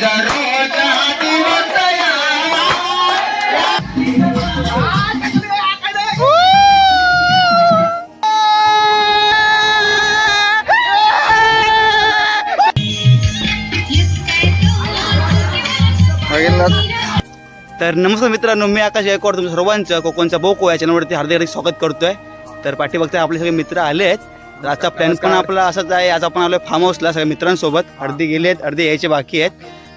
तर नमस्कार मित्रांनो मी आकाश गायकवाड तुमच्या सर्वांचं कोकणचा बोको या चॅनलवरती हार्दिक हार्दिक स्वागत करतोय. तर पाठीमागचे आपले सगळे मित्र आले आहेत तर आजचा प्लॅन पण आपला असाच आहे. आज आपण आलो फार्म हाऊसला सगळ्या मित्रांसोबत. अर्धी गेले आहेत अर्धे यायचे बाकी आहेत.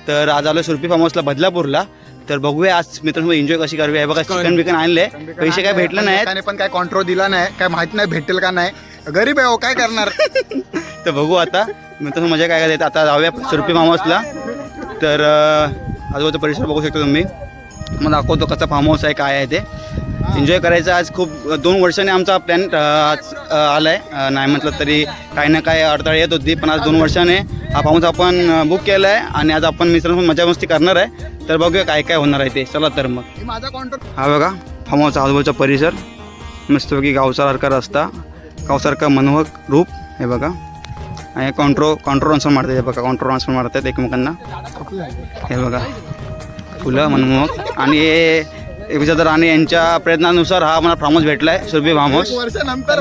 तर आज आलो सुरपी फार्म हाऊसला बदलापूरला. तर बघूया आज मित्रांसोबत एन्जॉय कशी करूया. बघा चिकन बिकन आणले पैसे काय भेटले नाहीत. त्याने पण काय कॉन्ट्रो दिला नाही. काय माहीत नाही भेटेल का नाही. गरीब आहे हो काय करणार? तर बघू आता. मित्रांनो मजा काय काय देत आता जाऊया सुरपी फार्म हाऊसला तर आजूबाजूचा परिसर बघू शकता तुम्ही. मग दाखवतो कसा फार्म हाऊस आहे काय आहे ते. एन्जॉय करायचं. आज खूप दोन वर्षांनी आमचा प्लॅन आज आलाय. अं, नाही म्हटलं तरी काही ना काही अडथळे येत होती पण आज दोन वर्षाने हा हाऊस आपण बुक केला आहे आणि आज आपण मित्रांसोबत मजा मस्ती करणार आहे. तर बघूया काय काय होणार आहे ते. चला तर मग. हे माझा हा बघा हाऊसचा आजूबाजूचा परिसर. मस्तपैकी गावसारखा रस्ता गावसारखा मनोहक रूप हे बघा. आणि कॉन्ट्रो कॉन्ट्रो ट्रान्सफर मारतात हे बघा. कॉन्ट्रो ट्रान्सफर मारतात एकमेकांना. हे बघा. फुलं मनमोहक. आणि हे विचार आणि यांच्या प्रयत्नानुसार हा मला फार्म हाऊस भेटला आहे सुरभी फार्म हाऊस एक वर्षानंतर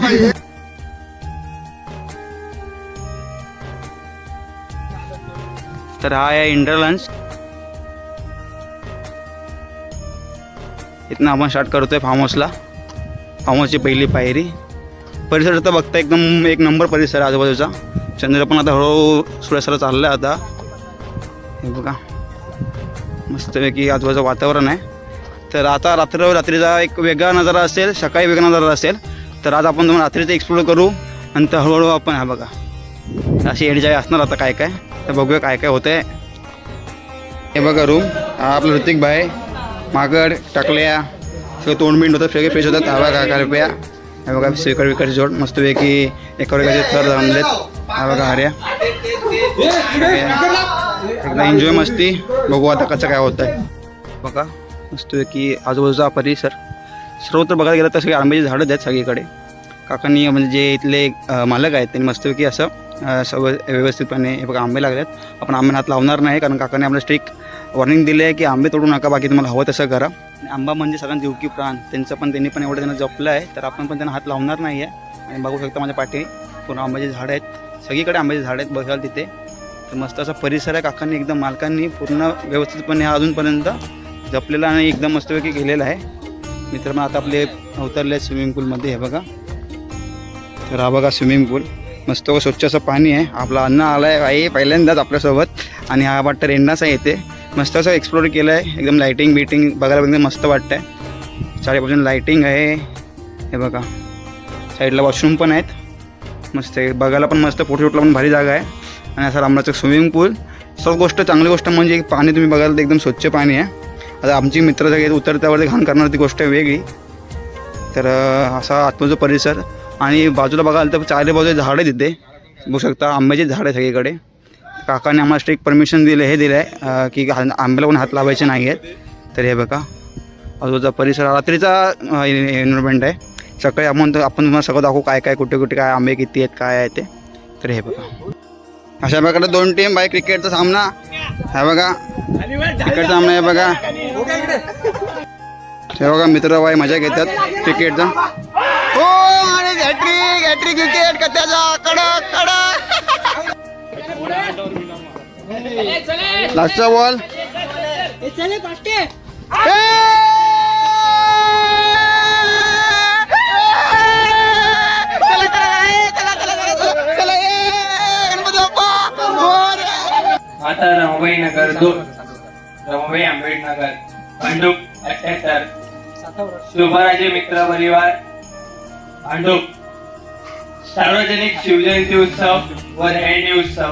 तर हा आहे इंडरलन्स इथनं आपण स्टार्ट करतोय फार्म हाऊसला फार्म हाऊसची पहिली पायरी. परिसर आता बघता एकदम एक नंबर परिसर आहे आजूबाजूचा. चंद्र पण आता हळूहळू सुरसरा चाललं आहे आता. हे बघा. मस्तपैकी आजूबाजूचं वातावरण आहे. तर आता रात्र रात्रीचा एक वेगळा नजारा असेल सकाळी वेगळा नजारा असेल तर आज आपण रात्रीचं एक्सप्लोर करू. नंतर हळूहळू आपण हा बघा. अशी एडजाय असणार आता काय काय. तर बघूया काय काय होतंय. हे बघा रूम हा आपलं ऋतिक भाई. मागड टाकल्या. सगळं तोंडबिंड होतं सगळे फ्रेश होतात. हवा का काय रुपया हे बघा. स्वीकार विकारची जोड. मस्तपैकी एका एकाचे थर जमलेत हा बघा हऱ्या एकदा एन्जॉय मस्ती. बघू आता कसं काय होतं आहे बघा की आजूबाजूचा परिसर सर्वत्र बघायला गेलं तर सगळे आंब्याची झाडं आहेत सगळीकडे. काकांनी म्हणजे जे इथले मालक आहेत त्यांनी मस्तपैकी असं अ, सर्व व्यवस्थितपणे हे बघा आंबे लागले आहेत आपण आंबे हात लावणार नाही कारण काकाने आपलं स्ट्रिक वॉर्निंग दिले आहे की आंबे तोडू नका बाकी तुम्हाला हवं तसं करा. आणि आंबा म्हणजे सगळ्यांना जीवकी प्राण. त्यांचं पण त्यांनी पण एवढं त्यांना जपलं आहे तर आपण पण त्यांना हात लावणार नाही आहे आणि बघू शकता माझ्या पाठी पूर्ण आंब्याची झाडं आहेत. सगळीकडे आंब्याची झाडं आहेत बघाल तिथे. तर मस्त असा परिसर आहे काकांनी एकदम मालकांनी पूर्ण व्यवस्थितपणे हा अजूनपर्यंत जपलेला आणि एकदम मस्तपैकी गेलेला आहे. मित्र मग आता आपले उतरले स्विमिंग पूलमध्ये हे बघा. तर हा बघा स्विमिंग पूल मस्त स्वच्छ असं पाणी आहे. आपला अन्न आला आहे आहे पहिल्यांदाच आपल्यासोबत. आणि हा वाटतं रेंडाचा येते. मस्त असं एक्सप्लोर केलं आहे एकदम लाईटिंग बिटिंग बघायला एकदम मस्त वाटतं आहे चारीपासून लाईटिंग आहे. हे बघा. साईडला वॉशरूम पण आहेत. मस्त आहे. बघायला पण मस्त. फोटो शूटला पण भारी जागा आहे. आणि असं रामराचं स्विमिंग पूल सर्व गोष्ट चांगली गोष्ट म्हणजे पाणी तुम्ही बघाल तर एकदम स्वच्छ पाणी आहे. आता आमची मित्र सगळे उतरत्यावरती घाण करणार ती गोष्ट वेगळी. तर असा आतमधून परिसर. आणि बाजूला बघाल तर चारही बाजूला झाडे तिथे. बघू शकता आंब्याचे झाड आहे सगळीकडे. काकाने आम्हाला स्ट्रिक परमिशन दिले हे दिलं आहे की आंब्याला पण हात लावायचे नाही आहेत. तर हे बघा. आजूबाजूचा परिसर रात्रीचा एन्व्हायरमेंट आहे. सकाळी आपण आपण तुम्हाला सगळं दाखवू काय काय कुठे कुठे काय आंबे किती आहेत काय आहे ते. तर हे बघा. अशा प्रकारे दोन टीम बाय क्रिकेटचा सामना हा बघा क्रिकेटचा सामना आहे बघा हे बघा मित्र बाय मजा घेतात क्रिकेटचा हो आणि हॅट्रिक हॅट्रिक विकेट कत्याचा कडक कडक लास्टचा बॉल आता रमाबाई नगर दोन. रमाबाई आंबेडनगर भांडूप अठ्याहत्तर. शुभराजे मित्र परिवार भांडूप. सार्वजनिक शिवजयंती उत्सव व दहीहंडी उत्सव.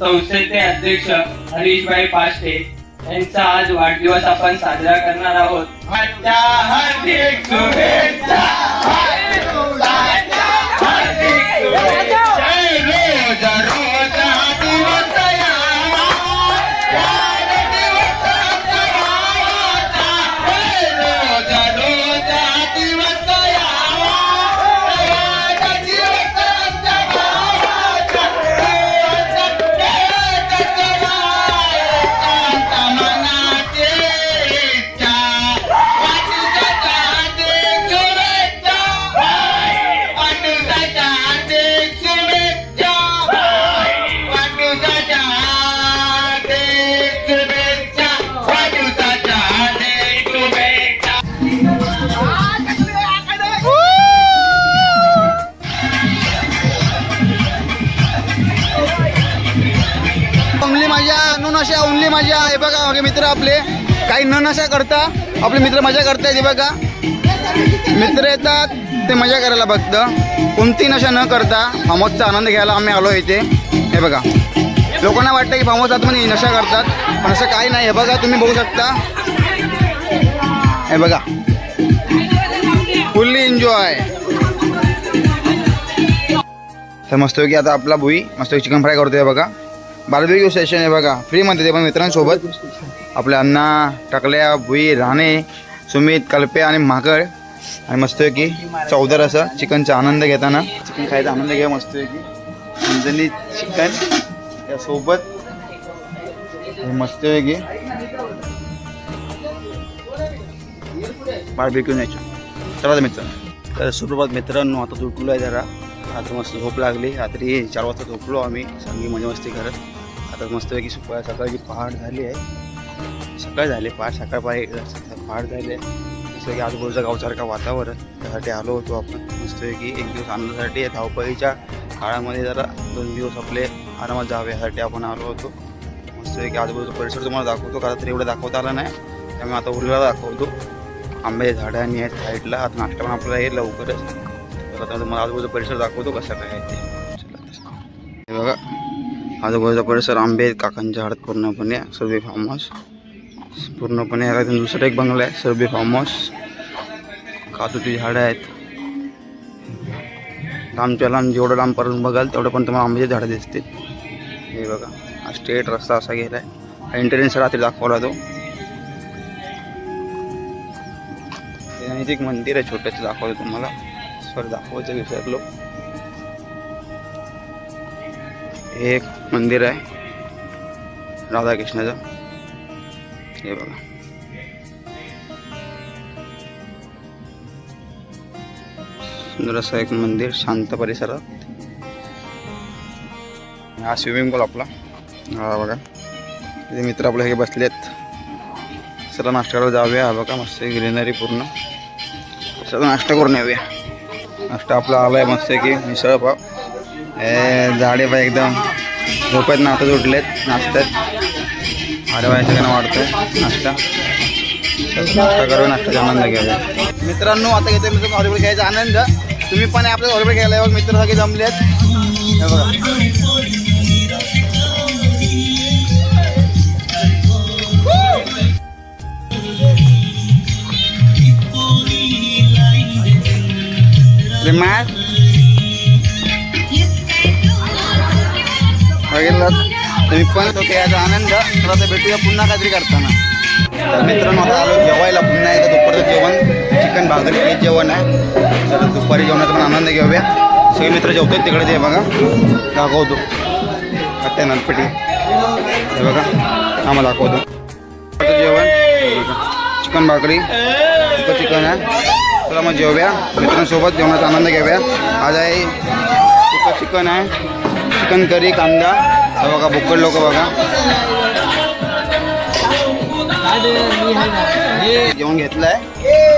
संस्थेचे अध्यक्ष हरीशभाई पाष्टे यांचा आज वाढदिवस आपण साजरा करणार आहोत. न नशा ओनली माझ्या हे बघा माझे मित्र आपले. काही न नशा करता. आपले मित्र मजा करतायत हे बघा. मित्र येतात ते मजा करायला बघतं. कोणती नशा न करता फामोसचा आनंद घ्यायला आम्ही आलो इथे. हे बघा. लोकांना वाटतं की फामोस आतमध्ये नशा करतात. पण असं काही नाही. हे बघा तुम्ही बघू शकता. हे बघा. फुल्ली एन्जॉय तर मस्त की आता आपला भुई. मस्त चिकन फ्राय करतोय बघा. बार्बेक्यू सेशन आहे बघा. फ्रीमध्ये ते पण मित्रांसोबत. आपल्या अण्णा टाकल्या भुई राणे सुमित कल्पे आणि माकड आणि मस्त की चौदर असं चिकनचा आनंद घेताना. चिकन खायचा आनंद घ्या मस्त की झणझणीत चिकन त्यासोबत हे मस्त की बार्बेक्यू न्यायचं चला मित्र तर सुप्रभात मित्रांनो आता झोपलो आहे जरा. आता मस्त झोप लागली. रात्री चार वाजता झोपलो आम्ही. चांगली मजा मस्ती करत. आता मस्तपैकी सकाळ सकाळची पहाट झाली आहे. सकाळ झाले पहाट सकाळ पहाट झाली आहे. जसं की आजूबाजूच्या गावसारखं वातावरण. त्यासाठी आलो होतो आपण. मस्तपैकी एक दिवस आनंदासाठी धावपळीच्या काळामध्ये जरा दोन दिवस आपले आरामात जावे यासाठी आपण आलो होतो. मस्तपैकी आजूबाजूचा परिसर तुम्हाला दाखवतो. कारण तरी एवढं दाखवता आला नाही. त्यामुळे आता उरला दाखवतो. आंब्याच्या झाडं आणि आहेत साईडला. आता नाश्ता पण आपल्याला येईल लवकरच. तर आता तुम्हाला आजूबाजूचा परिसर दाखवतो कसा काय आहे ते. बघा आजूबाजूचा परिसर आंबे आहेत काकांच्या झाड पूर्णपणे सर्वे फार्म हाऊस पूर्णपणे याला दुसरा एक बंगला आहे सर्वे फार्म हाऊस काजूची झाडं आहेत. लांबच्या लांब जेवढं लांब पर्यंत बघाल तेवढं पण तुम्हाला आंब्याची झाडं दिसतील. हे बघा हा स्ट्रेट रस्ता असा गेला आहे एंट्रन्स रात्री दाखवला तो. आणि इथे एक मंदिर आहे छोटंसं दाखवलं तुम्हाला. सर दाखवायचं विसरलो. हे एक मंदिर आहे. राधाकृष्णाचं. हे बघा. सुंदर असं एक मंदिर शांत परिसरात. हा स्विमिंग पूल आपला. हा बघा. इथे मित्र आपले हे बसले आहेत नाश्ता करायला जाऊया. हा बघा मस्त ग्रीनरी पूर्ण. सगळं नाश्ता करून येऊया. नाश्ता आपला आला आहे मस्त की मिसळ पाव. हे झाडे बा एकदम झोपेत ना उठलेत नाचतात. अरे बाय सगळ्यांना वाढतोय नाश्ता. नाश्ता करूया नाश्त्याचा आनंद घ्यायला मित्रांनो आता घेतोय मित्र हॉलिवूड घ्यायचा आनंद. तुम्ही पण आपल्या हॉलिवूड घ्यायला बघ मित्र सगळे जमलेत. हे बघा. Remat. बघितलं? तुम्ही पण तो याचा आनंद. तर आता भेटूया पुन्हा काहीतरी करताना. तर मित्रांनो आता आलो जेवायला. पुन्हा एकदा दुपारचं जेवण. चिकन भाकरी हे जेवण आहे. तर दुपारी जेवणाचा पण आनंद घेऊया. सगळे मित्र जेवतात तिकडे ते बघा. दाखवतो. त्या नलपेटी हे बघा. आम्हाला दाखवतो. जेवण. चिकन भाकरी. चिकन आहे. चला मग जेवूया. मित्रांसोबत जेवणाचा आनंद घेऊया. आज आहे चिकन आहे. चिकन करी कांदा. हा बघा बुक्कड लोक बघा. जेवण घेतलंय.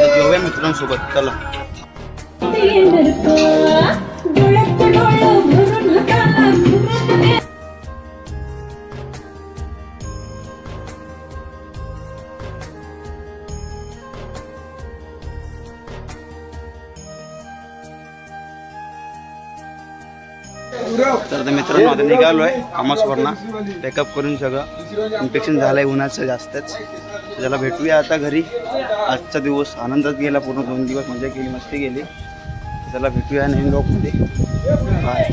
तर जेवूया मित्रांसोबत. चला. आता निघालो आहे कामासवरना. पॅकअप करून सगळं. इन्फेक्शन झालं आहे उन्हाचं जास्तच. त्याला भेटूया आता घरी. आजचा दिवस आनंदात गेला पूर्ण दोन दिवस मजा केली मस्ती गेली त्याला भेटूया नवीन ब्लॉगमध्ये बाय